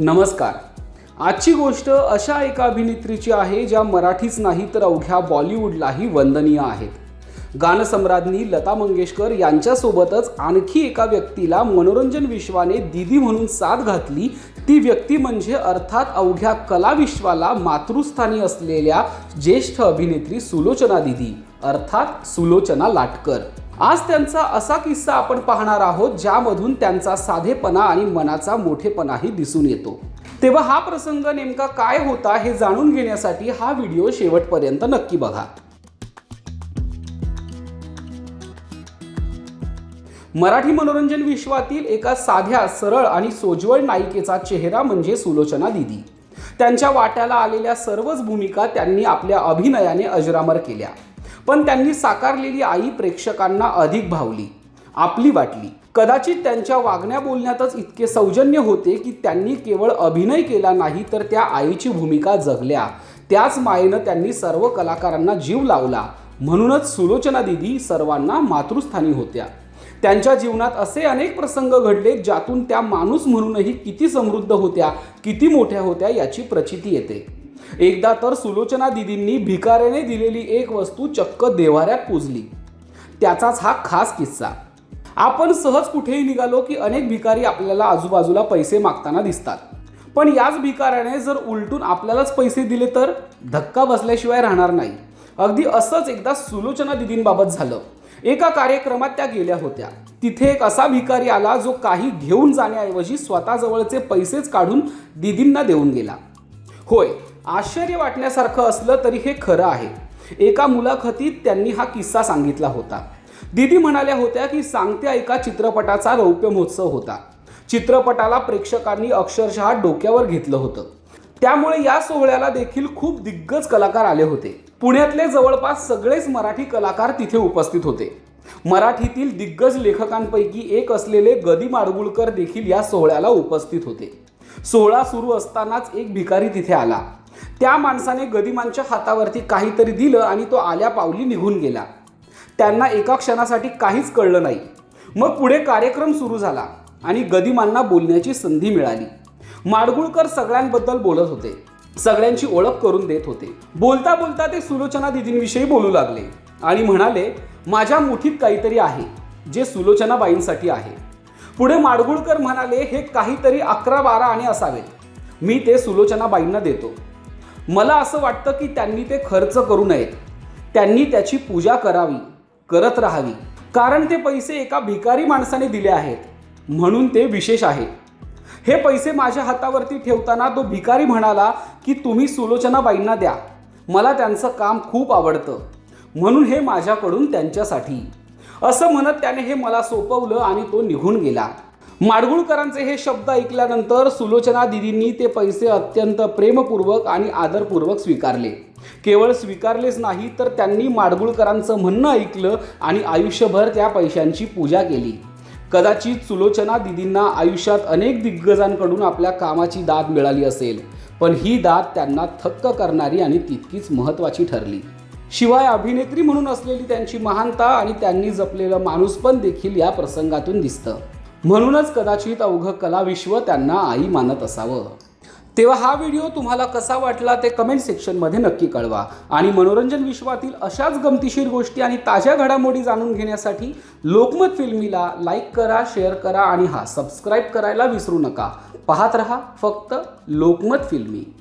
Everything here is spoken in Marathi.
नमस्कार. आजची गोष्ट अशा एका अभिनेत्रीची आहे ज्या मराठीच नाही तर अवघ्या बॉलिवूडलाही वंदनीय आहेत. गानसम्राज्ञी लता मंगेशकर यांच्यासोबतच आणखी एका व्यक्तीला मनोरंजन विश्वाने दिदी म्हणून साथ घातली. ती व्यक्ती म्हणजे अर्थात अवघ्या कला विश्वाला मातृस्थानी असलेल्या ज्येष्ठ अभिनेत्री सुलोचना दिदी अर्थात सुलोचना लाटकर. आज त्यांचा असा किस्सा आपण पाहणार आहोत ज्यामधून त्यांचा साधेपणा आणि मनाचा मोठेपणाही दिसून येतो. तेव्हा हा प्रसंग नेमका काय होता हे जाणून घेण्यासाठी हा व्हिडिओ शेवटपर्यंत नक्की बघा. मराठी मनोरंजन विश्वातील एका साध्या सरळ आणि सोज्वळ नायिकेचा चेहरा म्हणजे सुलोचना दिदी. त्यांच्या वाट्याला आलेल्या सर्वच भूमिका त्यांनी आपल्या अभिनयाने अजरामर केल्या. पण त्यांनी साकारलेली आई प्रेक्षकांना अधिक भावली आपली वाटली. कदाचित त्यांच्या वागण्या बोलण्यातच इतके सौजन्य होते की त्यांनी केवळ अभिनय केला नाही तर त्या आईची भूमिका जगल्या. त्याच मायेनं त्यांनी सर्व कलाकारांना जीव लावला. म्हणूनच सुलोचना दिदी सर्वांना मातृस्थानी होत्या. त्यांच्या जीवनात असे अनेक प्रसंग घडले ज्यातून त्या माणूस म्हणूनही किती समृद्ध होत्या किती मोठ्या होत्या याची प्रचिती येते. एकदा तर सुलोचना दिदींनी भिकाऱ्याने दिलेली एक वस्तू चक्क देवाऱ्यात पुजली. त्याचाच हा खास किस्सा. आपण सहज कुठेही निघालो की अनेक भिकारी आपल्याला आजूबाजूला पैसे मागताना दिसतात. पण याच भिकाऱ्याने जर उलटून आपल्यालाच पैसे दिले तर धक्का बसल्याशिवाय राहणार नाही. अगदी असंच एकदा सुलोचना दिदींबाबत झालं. एका कार्यक्रमात त्या गेल्या होत्या. तिथे एक असा भिकारी आला जो काही घेऊन जाण्याऐवजी स्वतःजवळचे पैसेच काढून दिदींना देऊन गेला. होय आश्चर्य वाटण्यासारखं असलं तरी हे खरं आहे. एका मुलाखतीत त्यांनी हा किस्सा सांगितला होता. दीदी म्हणाल्या होत्या की सांगत्या एका चित्रपटाचा रौप्य महोत्सव होता. चित्रपटाला प्रेक्षकांनी अक्षरशः डोक्यावर घेतलं होतं. त्यामुळे या सोहळ्याला देखील खूप दिग्गज कलाकार आले होते. पुण्यातले जवळपास सगळेच मराठी कलाकार तिथे उपस्थित होते. मराठीतील दिग्गज लेखकांपैकी एक असलेले गदी माडगुळकर देखील या सोहळ्याला उपस्थित होते. सोहळा सुरू असतानाच एक भिकारी तिथे आला. त्या माणसाने गदिमांच्या हातावरती काहीतरी दिलं आणि तो आल्या पावली निघून गेला. त्यांना एका क्षणासाठी काहीच कळलं नाही. मग पुढे कार्यक्रम सुरू झाला आणि गदिमांना बोलण्याची संधी मिळाली. माडगुळकर सगळ्यांबद्दल बोलत होते. सगळ्यांची ओळख करून देत होते. बोलता बोलता ते सुलोचना दिदींविषयी बोलू लागले आणि म्हणाले माझ्या मुठीत काहीतरी आहे जे सुलोचनाबाईंसाठी आहे. पुढे माडगुळकर म्हणाले हे काहीतरी अकरा बारा आणि असावेत मी ते सुलोचनाबाईंना देतो. मला असं वाटतं की त्यांनी ते खर्च करू नयेत. त्यांनी त्याची पूजा करावी करत राहावी. कारण ते पैसे एका भिकारी माणसाने दिले आहेत. म्हणून ते विशेष आहे. हे पैसे माझ्या हातावरती ठेवताना तो भिकारी म्हणाला की तुम्ही सुलोचनाबाईंना द्या. मला त्यांचं काम खूप आवडतं. म्हणून हे माझ्याकडून त्यांच्यासाठी. असं म्हणत त्याने हे मला सोपवलं आणि तो निघून गेला. माडगुळकरांचे हे शब्द ऐकल्यानंतर सुलोचना दिदींनी ते पैसे अत्यंत प्रेमपूर्वक आणि आदरपूर्वक स्वीकारले. केवळ स्वीकारलेच नाही तर त्यांनी माडगुळकरांचं म्हणणं ऐकलं आणि आयुष्यभर त्या पैशांची पूजा केली. कदाचित सुलोचना दिदींना आयुष्यात अनेक दिग्गजांकडून आपल्या कामाची दाद मिळाली असेल पण ही दाद त्यांना थक्क करणारी आणि तितकीच महत्त्वाची ठरली. शिवाय अभिनेत्री म्हणून असलेली त्यांची महानता आणि त्यांनी जपलेलं माणूसपण देखील या प्रसंगातून दिसतं. म्हणूनच कदाचित अवघं कलाविश्व त्यांना आई मानत असावं. तेव्हा हा व्हिडिओ तुम्हाला कसा वाटला ते कमेंट सेक्शनमध्ये नक्की कळवा. आणि मनोरंजन विश्वातील अशाच गमतीशीर गोष्टी आणि ताज्या घडामोडी जाणून घेण्यासाठी लोकमत फिल्मीला लाईक करा शेअर करा आणि हा सबस्क्राईब करायला विसरू नका. पाहत रहा फक्त लोकमत फिल्मी.